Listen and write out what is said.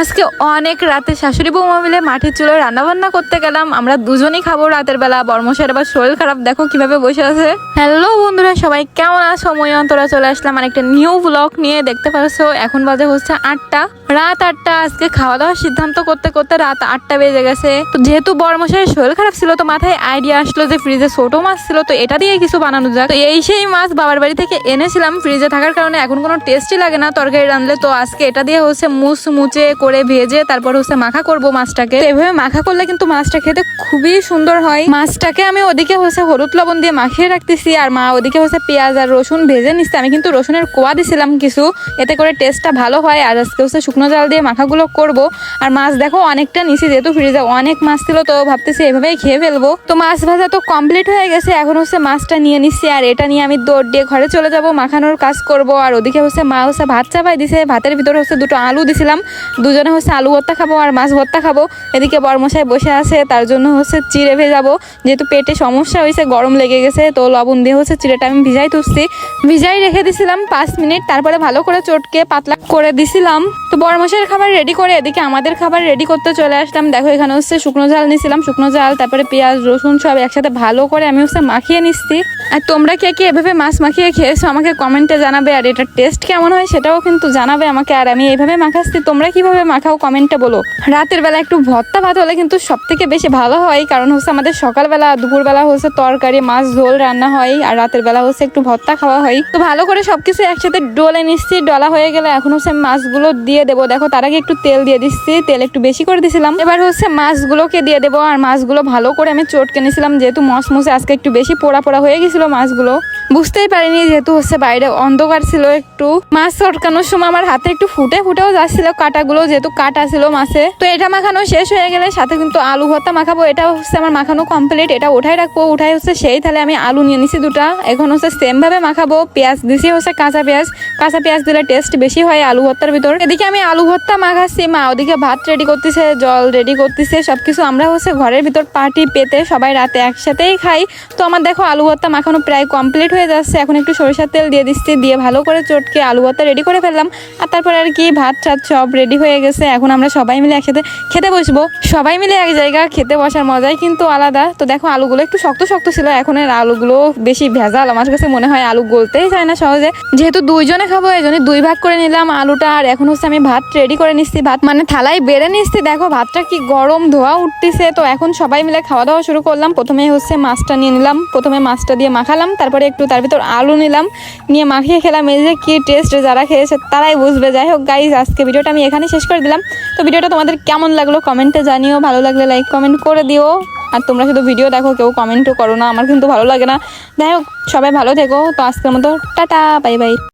আজকে অনেক রাতে শাশুড়ি বৌমা মিলে চুলোয় রান্না বান্না করতে গেলাম। আমরা দুজনেই খাব রাতের বেলা। বর্মশের আবার শরীর খারাপ। দেখো কীভাবে বসে আছে। হ্যালো বন্ধুরা, সবাই কেমন আছো? মই অন্তরা চলে আসলাম আর একটা নিউ ব্লগ নিয়ে। দেখতে পারছ, এখন বাজে হচ্ছে আটটা। রাত আটটা, আজকে খাওয়া দাওয়ার সিদ্ধান্ত করতে করতে রাত আটটা বেজে গেছে। তো যেহেতু বর্মশের শরীর খারাপ ছিল, তো মাথায় আইডিয়া আসলো যে ফ্রিজে ছোট মাছ ছিল, তো এটা দিয়ে কিছু বানানো যাক। তো এই সেই মাছ বাবার বাড়ি থেকে এনেছিলাম। ফ্রিজে থাকার কারণে এখন কোনো টেস্টই লাগে না। তরকারি রানলে তো আজকে এটা দিয়ে হচ্ছে মুছ মুচে করে ভেজে তারপর হচ্ছে মাখা করব মাছটাকে। এভাবে মাখা করলে কিন্তু মাছটা খেতে খুবই সুন্দর হয়। মাছটাকে আমি ওদিকে হচ্ছে হলুদ লবণ দিয়ে মাখিয়ে রাখতেছি আর মা ওদিকে হচ্ছে পেঁয়াজ আর রসুন ভেজে নিচ্ছে আমি কিন্তু রসুনের কোয়া দিছিলাম কিছু, এতে করে টেস্টটা ভালো হয় আর আজকে হচ্ছে শুকনো জাল দিয়ে মাখাগুলো করব। আর মাছ দেখো অনেকটা নিছি যেহেতু ফ্রিজে অনেক মাছ ছিল, তো ভাবতেছি এভাবেই খেয়ে ফেলব। তো মাছ ভাজা তো কমপ্লিট হয়ে গেছে, এখন হচ্ছে মাছটা নিয়ে নিচ্ছি আর এটা নিয়ে আমি দৌড় দিয়ে ঘরে চলে যাব, মাখানোর কাজ করব। আর ওদিকে হচ্ছে মা হচ্ছে ভাত চাপাই দিছে, ভাতের ভিতরে হচ্ছে দুটো আলু দিছিলাম। দুজনে হচ্ছে আলু ভর্তা খাব আর মাছ ভর্তা খাব। এদিকে বরমশাই বসে আছে, তার জন্য হচ্ছে চিড়ে ভেজাবো। যেহেতু পেটে সমস্যা হয়েছে, গরম লেগে গেছে, তো লবণ দিয়ে হচ্ছে চিড়েটা আমি ভিজাই তুলছি। ভিজাই রেখে দিছিলাম পাঁচ মিনিট, তারপরে ভালো করে চটকে পাতলা করে দিছিলাম। তো বরমশাইয়ের খাবার রেডি করে, এদিকে আমাদের খাবার রেডি করতে চলে আসলাম। দেখো, এখানে হচ্ছে শুকনো জাল নিছিলাম, শুকনো জাল তারপরে পেঁয়াজ, রসুন সব একসাথে ভালো করে আমি হচ্ছে মাখিয়ে নিচ্ছি। আর তোমরা কে কে এভাবে মাছ মাখিয়ে খেয়েছো আমাকে কমেন্টে জানাবে, আর এটার টেস্ট কেমন হয় সেটাও কিন্তু জানাবে আমাকে, আর আমি এইভাবে মাখাচ্ছি। তোমরা কীভাবে মাখাও কমেন্টে বলো। রাতের বেলা একটু ভর্তা ভাত হলে কিন্তু সব থেকে বেশি ভালো হয়, কারণ হচ্ছে আমাদের সকালবেলা, দুপুরবেলা হচ্ছে তরকারি, মাছ, ঝোল রান্না হয়, আর রাতের বেলা হচ্ছে একটু ভর্তা খাওয়া হয়। তো ভালো করে সবকিছু একসাথে ডলে নিচ্ছি, ডলা হয়ে গেলে এখন হচ্ছে মাছগুলো দিয়ে দেবো। দেখো, তার আগে একটু তেল দিয়ে দিচ্ছি, তেল একটু বেশি করে দিছিলাম। এবার হচ্ছে মাছগুলোকে দিয়ে দেবো, আর মাছগুলো ভালো করে আমি চটকে নিয়েছিলাম যেহেতু মসমসে আজকে একটু বেশি পোড়া পোড়া হয়ে গেছিল মাছগুলো। বুঝতেই পারিনি যেহেতু হচ্ছে বাইরে অন্ধকার ছিল একটু। মাছ চটকানোর সময় আমার হাতে একটু ফুটে ফুটেও যাচ্ছিল, কাটাগুলো যেহেতু কাটা ছিল মাছে। তো এটা মাখানো শেষ হয়ে গেলে সাথে কিন্তু আলু ভর্তা মাখাবো, এটা হচ্ছে আমার মাখানো কমপ্লিট এটা উঠাই রাখব, উঠাই হচ্ছে সেই, তাহলে আমি আলু নিয়ে নিছি দুটা। এখন হচ্ছে সেম ভাবে মাখাবো, পেঁয়াজ দিছি হচ্ছে কাঁচা পেঁয়াজ। কাঁচা পেঁয়াজ দিলে টেস্ট বেশি হয় আলু ভর্তার ভিতর। এদিকে আমি আলু ভর্তা মাখাচ্ছি, মা ওদিকে ভাত রেডি করতেছে, জল রেডি করতেছে, সবকিছু আমরা হচ্ছে ঘরের ভিতর পার্টি পেতে সবাই রাতে একসাথেই খাই। তো আমার দেখো আলু ভর্তা মাখানো প্রায় কমপ্লিট হয়ে যাচ্ছে। এখন একটু সরিষার তেল দিয়ে দিচ্ছি, দিয়ে ভালো করে চটকে আলু ভর্তা রেডি করে ফেললাম। আর তারপরে আর কি, ভাত টাত সব রেডি হয়ে গেছে। এখন আমরা সবাই মিলে একসাথে খেতে বসবো। সবাই মিলে এক জায়গা খেতে বসার মজাই কিন্তু আলাদা। তো দেখো, আলুগুলো একটু শক্ত শক্ত ছিল। এখন এর আলুগুলো বেশি ভেজাল। আমার কাছে মনে হয় আলু গলতেই চায় না সহজে। যেহেতু দুইজনে খাব এই জন্য দুই ভাগ করে নিলাম আলুটা। আর এখন হচ্ছে আমি ভাত রেডি করে নিচ্ছি। ভাত মানে থালায় বেড়ে নিচ্ছি। দেখো, ভাতটা কি গরম ধোয়া উঠতেছে। তো এখন সবাই মিলে খাওয়া দাওয়া শুরু করলাম। প্রথমে হচ্ছে মাছটা নিয়ে নিলাম। প্রথমে মাছটা দিয়ে মাখালাম। তারপরে একটু তার ভিতর আলু নিলাম, নিয়ে মাখিয়ে খেলাম। এই যে কি টেস্ট যারা খেয়েছে তারাই বুঝবে। যাই হোক গাইজ আজকে ভিডিওটা আমি এখানে শেষ করে দিলাম। তো ভিডিওটা তোমাদের কেমন লাগল কমেন্টে জানিও। ভালো লাগলে লাইক কমেন্ট করে দিও। আর তোমরা শুধু ভিডিও দেখো, কেউ কমেন্টও করো না। আমার কিন্তু ভালো লাগে না। যাই হোক, সবাই ভালো থেকো। তো আজকের মতো, টাটা বাই বাই